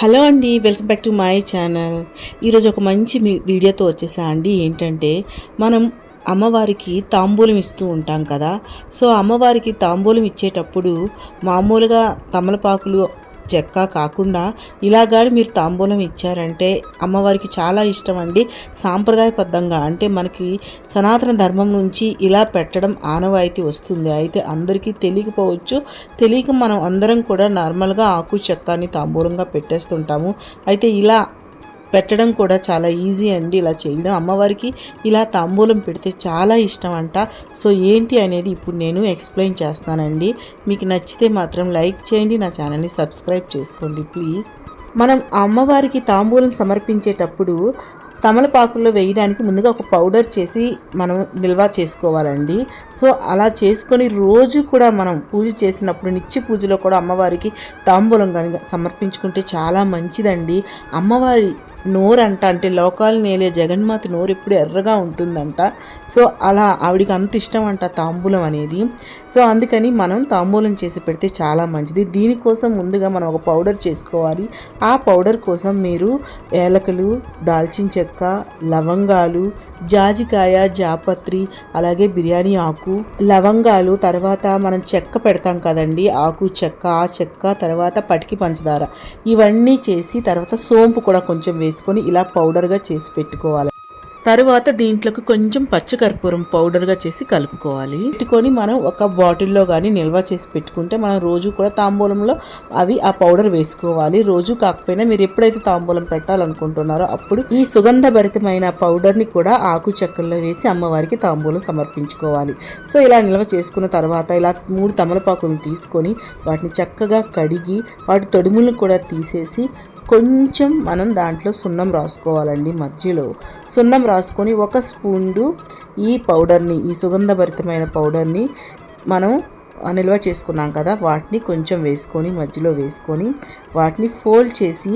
Hello అండి welcome back to my channel. ఈరోజు ఒక మంచి వీడియోతో వచ్చేసా అండి. ఏంటంటే మనం అమ్మవారికి తాంబూలం ఇస్తూ ఉంటాం కదా. సో అమ్మవారికి తాంబూలం ఇచ్చేటప్పుడు మామూలుగా తమలపాకులు చెక్క కాకుండా ఇలా మీరు తాంబూలం ఇచ్చారంటే అమ్మవారికి చాలా ఇష్టం అండి సాంప్రదాయబద్ధంగా అంటే మనకి సనాతన ధర్మం నుంచి ఇలా పెట్టడం ఆనవాయితీ వస్తుంది. అయితే అందరికీ తెలియకపోవచ్చు. తెలియక మనం అందరం కూడా నార్మల్గా ఆకు చెక్కని తాంబూలంగా పెట్టేస్తుంటాము. అయితే ఇలా పెట్టడం కూడా చాలా ఈజీ అండి ఇలా చేయడం. అమ్మవారికి ఇలా తాంబూలం పెడితే చాలా ఇష్టం అంట. సో ఏంటి అనేది ఇప్పుడు నేను ఎక్స్ప్లెయిన్ చేస్తానండి. మీకు నచ్చితే మాత్రం లైక్ చేయండి నా ఛానల్ని సబ్స్క్రైబ్ చేసుకోండి ప్లీజ్. మనం అమ్మవారికి తాంబూలం సమర్పించేటప్పుడు తమలపాకుల్లో వేయడానికి ముందుగా ఒక పౌడర్ చేసి మనం నిల్వ చేసుకోవాలండి. సో అలా చేసుకొని రోజు కూడా మనం పూజ చేసినప్పుడు నిత్య పూజలో కూడా అమ్మవారికి తాంబూలం కనుక సమర్పించుకుంటే చాలా మంచిదండి. అమ్మవారి నోరు అంట అంటే లోకాలు నేలే జగన్మాత నోరు ఎప్పుడు ఎర్రగా ఉంటుందంట. సో అలా ఆవిడికి అంత ఇష్టం అంట తాంబూలం అనేది. సో అందుకని మనం తాంబూలం చేసి పెడితే చాలా మంచిది. దీనికోసం ముందుగా మనం ఒక పౌడర్ చేసుకోవాలి. ఆ పౌడర్ కోసం మీరు ఏలకలు దాల్చిన చెక్క లవంగాలు జాజికాయ జాపత్రి అలాగే బిర్యానీ ఆకు లవంగాలు తర్వాత మనం చెక్క పెడతాం కదండి ఆకు చెక్క ఆ చెక్క తర్వాత పటికి పంచదార. ఇవన్నీ చేసి తర్వాత సోంపు కూడా కొంచెం వేసుకొని ఇలా పౌడర్గా చేసి పెట్టుకోవాలి. తరువాత దీంట్లోకి కొంచెం పచ్చకర్పూరం పౌడర్గా చేసి కలుపుకోవాలి. పెట్టుకొని మనం ఒక బాటిల్లో కానీ నిల్వ చేసి పెట్టుకుంటే మనం రోజు కూడా తాంబూలంలో అవి ఆ పౌడర్ వేసుకోవాలి. రోజు కాకపోయినా మీరు ఎప్పుడైతే తాంబూలం పెట్టాలనుకుంటున్నారో అప్పుడు ఈ సుగంధభరితమైన పౌడర్ని కూడా ఆకు చెక్కల్లో వేసి అమ్మవారికి తాంబూలం సమర్పించుకోవాలి. సో ఇలా నిల్వ చేసుకున్న తర్వాత ఇలా మూడు తమలపాకులను తీసుకొని వాటిని చక్కగా కడిగి వాటి తొడుములను కూడా తీసేసి కొంచెం మనం దాంట్లో సున్నం రాసుకోవాలండి మధ్యలో. సున్నం రాసుకొని ఒక స్పూన్డు ఈ పౌడర్ని ఈ సుగంధభరితమైన పౌడర్ని మనం నిల్వ చేసుకున్నాం కదా వాటిని కొంచెం వేసుకొని మధ్యలో వేసుకొని వాటిని ఫోల్డ్ చేసి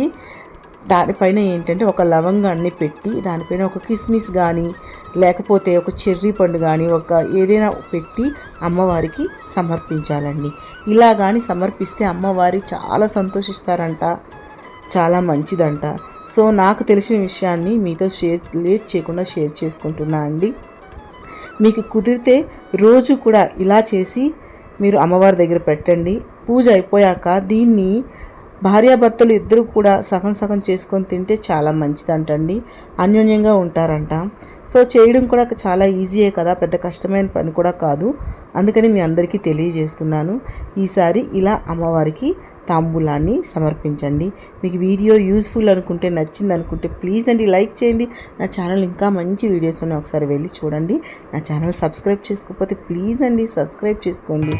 దానిపైన ఏంటంటే ఒక లవంగాన్ని పెట్టి దానిపైన ఒక కిస్మిస్ కానీ లేకపోతే ఒక చెర్రీ పండు కానీ ఒక ఏదైనా పెట్టి అమ్మవారికి సమర్పించాలండి. ఇలా కానీ సమర్పిస్తే అమ్మవారి చాలా సంతోషిస్తారంట. చాలా మంచిదంట. సో నాకు తెలిసిన విషయాన్ని మీతో షేర్ లేట్ చేయకుండా షేర్ చేసుకుంటున్నా అండి. మీకు కుదిరితే రోజు కూడా ఇలా చేసి మీరు అమ్మవారి దగ్గర పెట్టండి. పూజ అయిపోయాక దీన్ని భార్యాభర్తలు ఇద్దరు కూడా సగం సగం చేసుకొని తింటే చాలా మంచిదంటండి. అన్యోన్యంగా ఉంటారంట. సో చేయడం కూడా చాలా ఈజీయే కదా. పెద్ద కష్టమైన పని కూడా కాదు. అందుకని మీ అందరికీ తెలియజేస్తున్నాను. ఈసారి ఇలా అమ్మవారికి తాంబూలాన్ని సమర్పించండి. మీకు వీడియో యూస్ఫుల్ అనుకుంటే నచ్చింది అనుకుంటే ప్లీజ్ అండి లైక్ చేయండి. నా ఛానల్ ఇంకా మంచి వీడియోస్ ఉన్నాయి. ఒకసారి వెళ్ళి చూడండి. నా ఛానల్ సబ్స్క్రైబ్ చేసుకోకపోతే ప్లీజ్ అండి సబ్స్క్రైబ్ చేసుకోండి.